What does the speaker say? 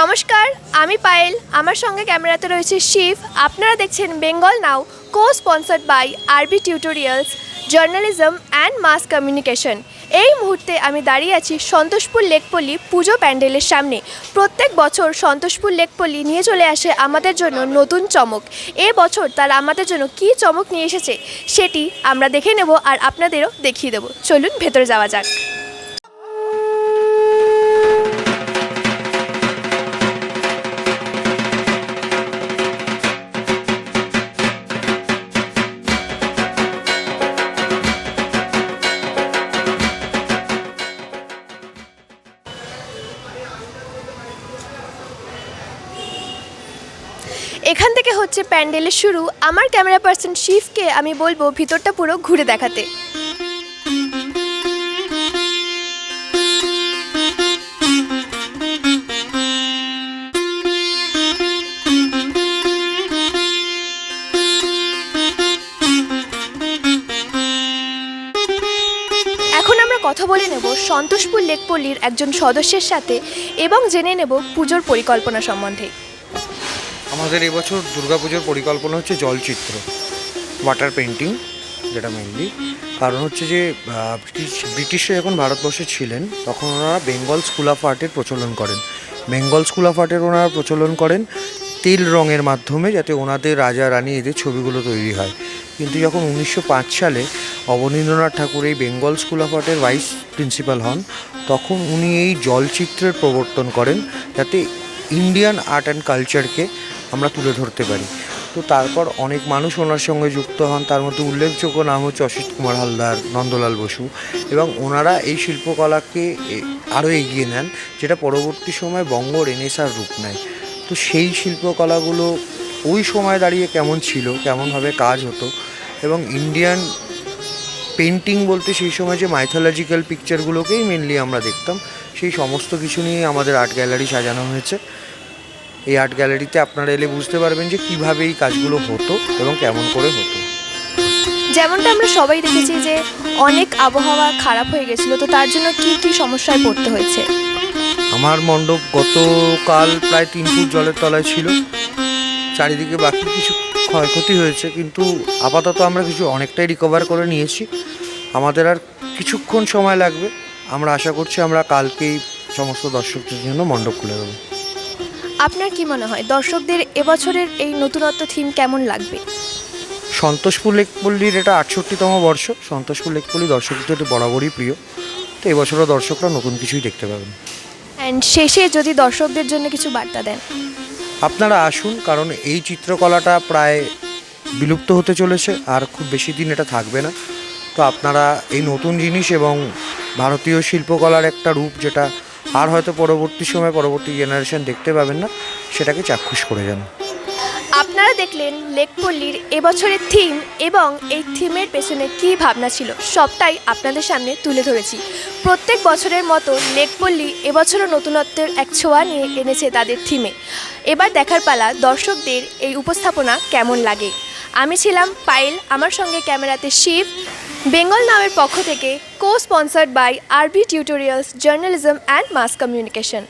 নমস্কার, আমি পায়েল। আমার সঙ্গে ক্যামেরাতে রয়েছে শিব আপনারা দেখছেন Bengal now cosponsored by RB tutorials journalism and mass communication এই মুহূর্তে আমি দাঁড়িয়ে আছি সন্তোষপুর লেকপল্লি পুজো প্যান্ডেলের সামনে। প্রত্যেক বছর সন্তোষপুর লেকপল্লী নিয়ে চলে আসে আমাদের জন্য নতুন চমক। এ বছর তারা আমাদের জন্য কী চমক নিয়ে এসেছে, সেটি আমরা দেখে নেব আর আপনাদেরও দেখিয়ে দেবো। চলুন ভেতরে যাওয়া যাক। এখান থেকে হচ্ছে প্যান্ডেলের শুরু আমার ক্যামেরা পার্সন শিফকে আমি বলব ভিতরটা পুরো ঘুরে দেখাতে। কথা বলে নেব সন্তোষপুর লেকপল্লীর একজন সদস্যের সাথে এবং জেনে নেব পুজোর পরিকল্পনা সম্বন্ধে। আমাদের এবছর দুর্গাপুজোর পরিকল্পনা হচ্ছে জলচিত্র ওয়াটার পেন্টিং যেটা মেনলি কারণ হচ্ছে যে ব্রিটিশ, ব্রিটিশরা যখন ভারতবর্ষে ছিলেন, তখন ওনারা বেঙ্গল স্কুল অফ আর্টের প্রচলন করেন। বেঙ্গল স্কুল অফ আর্টের ওনারা প্রচলন করেন তেল রঙের মাধ্যমে, যাতে ওনাদের রাজা, রানী এদের ছবিগুলো তৈরি হয়। কিন্তু যখন উনিশশো পাঁচ সালে অবনীন্দ্রনাথ ঠাকুর এই বেঙ্গল স্কুল অফ আর্টের ভাইস প্রিন্সিপাল হন, তখন উনি এই জলচিত্রের প্রবর্তন করেন, যাতে ইন্ডিয়ান আর্ট অ্যান্ড কালচারকে আমরা তুলে ধরতে পারি। তো তারপর অনেক মানুষ ওনার সঙ্গে যুক্ত হন। তার মধ্যে উল্লেখযোগ্য নাম হচ্ছে অসিত কুমার হালদার, নন্দলাল বসু এবং ওনারা এই শিল্পকলাকে আরও এগিয়ে নেন, যেটা পরবর্তী সময় বঙ্গ রেনেসার রূপ নেয়। তো সেই শিল্পকলাগুলো ওই সময় দাঁড়িয়ে কেমন ছিল, কেমনভাবে কাজ হতো এবং ইন্ডিয়ান পেন্টিং বলতে সেই সময় যে মাইথোলজিক্যাল পিকচারগুলোকেই মেনলি আমরা দেখতাম, সেই সমস্ত কিছু নিয়ে আমাদের আর্ট গ্যালারি সাজানো হয়েছে। এই আর্ট গ্যালারিতে আপনারা এলে বুঝতে পারবেন যে কীভাবে এই কাজগুলো হতো এবং কেমন করে হতো। যেমনটা আমরা সবাই দেখেছি যে অনেক আবহাওয়া খারাপ হয়ে গেছিল তো তার জন্য কি কি সমস্যায় পড়তে হয়েছে? আমার মণ্ডপ গতকাল প্রায় তিন ফুট জলের তলায় ছিল। চারিদিকে বাকি কিছু ক্ষয়ক্ষতি হয়েছে কিন্তু আপাতত আমরা কিছু অনেকটাই রিকভার করে নিয়েছি। আমাদের আর কিছুক্ষণ সময় লাগবে। আমরা আশা করছি আমরা কালকেই সমস্ত দর্শকদের জন্য মণ্ডপ খুলে দেবো। আপনার কি মনে হয় দর্শকদের এবছরের এই নতুনত্ব থিম কেমন লাগবে? সন্তোষপুর লেকপল্লির এটা আটষট্টিতম বর্ষ। সন্তোষপুর লেকপল্লি দর্শকদের বরাবরই প্রিয়। তো এবছরও দর্শকরা নতুন কিছুই দেখতে পাবেন। অ্যান্ড শেষে যদি দর্শকদের জন্য কিছু বার্তা দেন। আপনারা আসুন কারণ এই চিত্রকলাটা প্রায় বিলুপ্ত হতে চলেছে আর খুব বেশি দিন এটা থাকবে না। তো আপনারা এই নতুন জিনিস এবং ভারতীয় শিল্পকলার একটা রূপ যেটা আর হয়তো পরবর্তী সময় পরবর্তী জেনারেশন দেখতে পাবেন না, সেটাকে চাক্ষুষ করে যান। আপনারা দেখলেন লেকপল্লীর এবছরের থিম এবং এই থিমের পেছনে কী ভাবনা ছিল, সবটাই আপনাদের সামনে তুলে ধরেছি। প্রত্যেক বছরের মতো লেকপল্লী এবছরও নতুনত্বের এক ছোঁয়া নিয়ে এনেছে তাদের থিমে এবার দেখার পালা দর্শকদের এই উপস্থাপনা কেমন লাগে। আমি ছিলাম পায়েল, আমার সঙ্গে ক্যামেরাতে শিব বেঙ্গল নামের পক্ষ থেকে cosponsored by RB tutorials journalism and mass communication